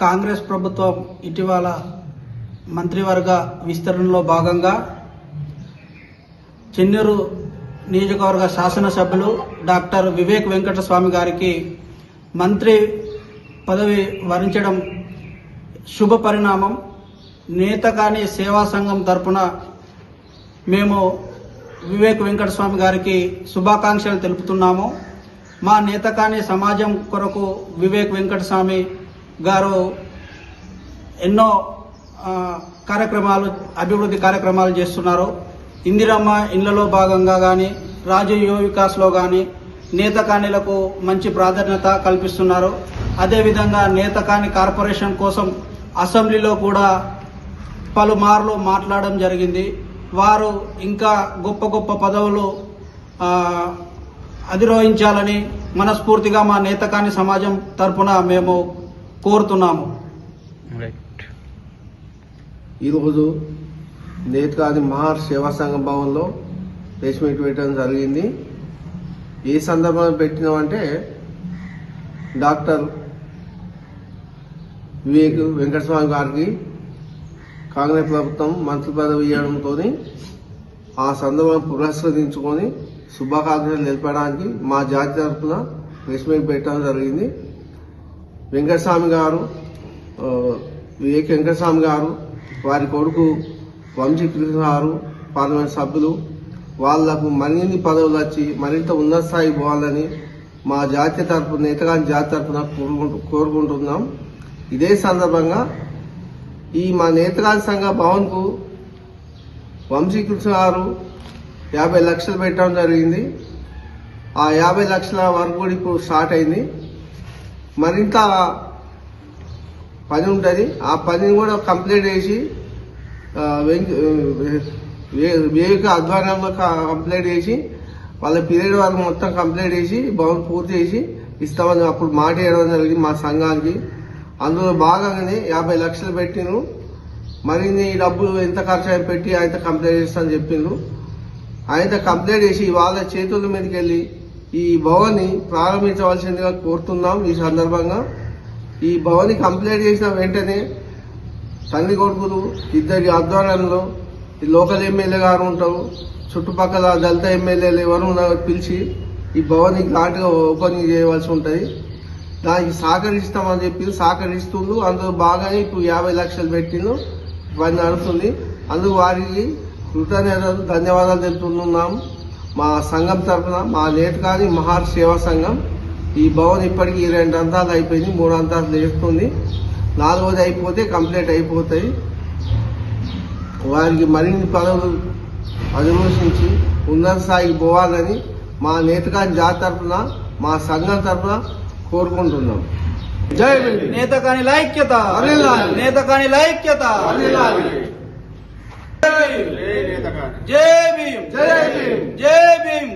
కాంగ్రెస్ ప్రభుత్వం ఇటీవల మంత్రివర్గ విస్తరణలో భాగంగా చెన్నూరు నియోజకవర్గ శాసనసభ్యులు డాక్టర్ వివేక్ వెంకటస్వామి గారికి మంత్రి పదవి వరించడం శుభ పరిణామం. నేతకాని సేవా సంఘం తరపున మేము వివేక్ వెంకటస్వామి గారికి శుభాకాంక్షలు తెలుపుతున్నాము. మా నేతకాని సమాజం కొరకు వివేక్ వెంకటస్వామి గారు ఎన్నో కార్యక్రమాలు అభివృద్ధి కార్యక్రమాలు చేస్తున్నారు. ఇందిరమ్మ ఇళ్ళలో భాగంగా కానీ రాజు యువ వికాస్లో కానీ నేతకాణిలకు మంచి ప్రాధాన్యత కల్పిస్తున్నారు. అదేవిధంగా నేతకాని కార్పొరేషన్ కోసం అసెంబ్లీలో కూడా పలుమార్లు మాట్లాడడం జరిగింది. వారు ఇంకా గొప్ప గొప్ప పదవులు అధిరోహించాలని మనస్ఫూర్తిగా మా నేతకాని సమాజం తరపున మేము కోరుతున్నాము. ఈరోజు నేత్కాది మహార్ సేవా సంఘం భవన్లో ప్రెస్ మీట్ పెట్టడం జరిగింది. ఏ సందర్భంలో పెట్టినామంటే డాక్టర్ వివేక్ వెంకటస్వామి గారికి కాంగ్రెస్ ప్రభుత్వం మంత్రి పదవి ఇవ్వడంతో ఆ సందర్భం పురస్కరించుకొని శుభాకాంక్షలు తెలపడానికి మా జాతి తరఫున ప్రెస్ మీట్ పెట్టడం జరిగింది. వెంకటస్వామి గారు వివేక్ వెంకటస్వామి గారు వారి కొడుకు వంశీకృష్ణ గారు పార్లమెంట్ సభ్యులు వాళ్ళకు మరిన్ని పదవులు వచ్చి మరింత ఉన్నత స్థాయి పోవాలని మా జాతీయ తరపు నేతగాని జాతి తరఫున కోరుకుంటు కోరుకుంటున్నాం. ఇదే సందర్భంగా ఈ మా నేతగాని సంఘ భవన్కు వంశీకృష్ణ గారు యాభై లక్షలు పెట్టడం జరిగింది. ఆ యాభై లక్షల వరకు కూడా ఇప్పుడు స్టార్ట్ అయింది. మరింత పని ఉంటుంది. ఆ పనిని కూడా కంప్లీట్ చేసి వెంక- వే- వివేక అధ్వర్యంలో కంప్లీట్ చేసి వాళ్ళ పీరియడ్ వరకు మొత్తం కంప్లీట్ చేసి భవన్ పూర్తి చేసి ఇస్తామని అప్పుడు మాట ఇవ్వడం జరిగింది మా సంఘానికి. అందులో భాగంగానే యాభై లక్షలు పెట్టిను మరిన్ని డబ్బులు ఎంత ఖర్చు అయి పెట్టి ఆయనతో కంప్లీట్ చేస్తానని చెప్పిండ్రు. ఆయనతో కంప్లీట్ చేసి వాళ్ళ చేతుల మీదకి వెళ్ళి ఈ భవన్ని ప్రారంభించవలసిందిగా కోరుతున్నాం ఈ సందర్భంగా. ఈ భవన్ని కంప్లీట్ చేసిన వెంటనే తల్లి కొడుకులు ఇద్దరి ఆధ్వర్యంలో ఈ లోకల్ ఎమ్మెల్యే గారు ఉంటారు చుట్టుపక్కల దళిత ఎమ్మెల్యేలు ఎవరు పిలిచి ఈ భవన్ని ఘాటుగా ఓపెనింగ్ చేయవలసి ఉంటుంది దానికి సహకరిస్తామని చెప్పి సహకరిస్తుండ్రు. అందులో బాగానే ఇప్పుడు యాభై లక్షలు పెట్టిండు పని నడుస్తుంది. అందుకు వారికి కృతజ్ఞతలు ధన్యవాదాలు తెలుపుతున్నాము మా సంఘం తరఫున మా నేతకాని మహార్ సేవా సంఘం ఈ భవన్ ఇప్పటికీ రెండు అంతాలు అయిపోయింది మూడు అంతాలు చేస్తుంది నాలుగోది అయిపోతే కంప్లీట్ అయిపోతాయి వారికి మరిన్ని పదవులు అధిరోషించి ఉన్నత స్థాయికి పోవాలని మా నేతకాని జాతి తరఫున మా సంఘం తరఫున కోరుకుంటున్నాం జై. నేతకాని లైక్యత. నేతకాని లైక్యత. జై జై భీమ్ జై భీమ్. జై భీమ్ జై భీమ్.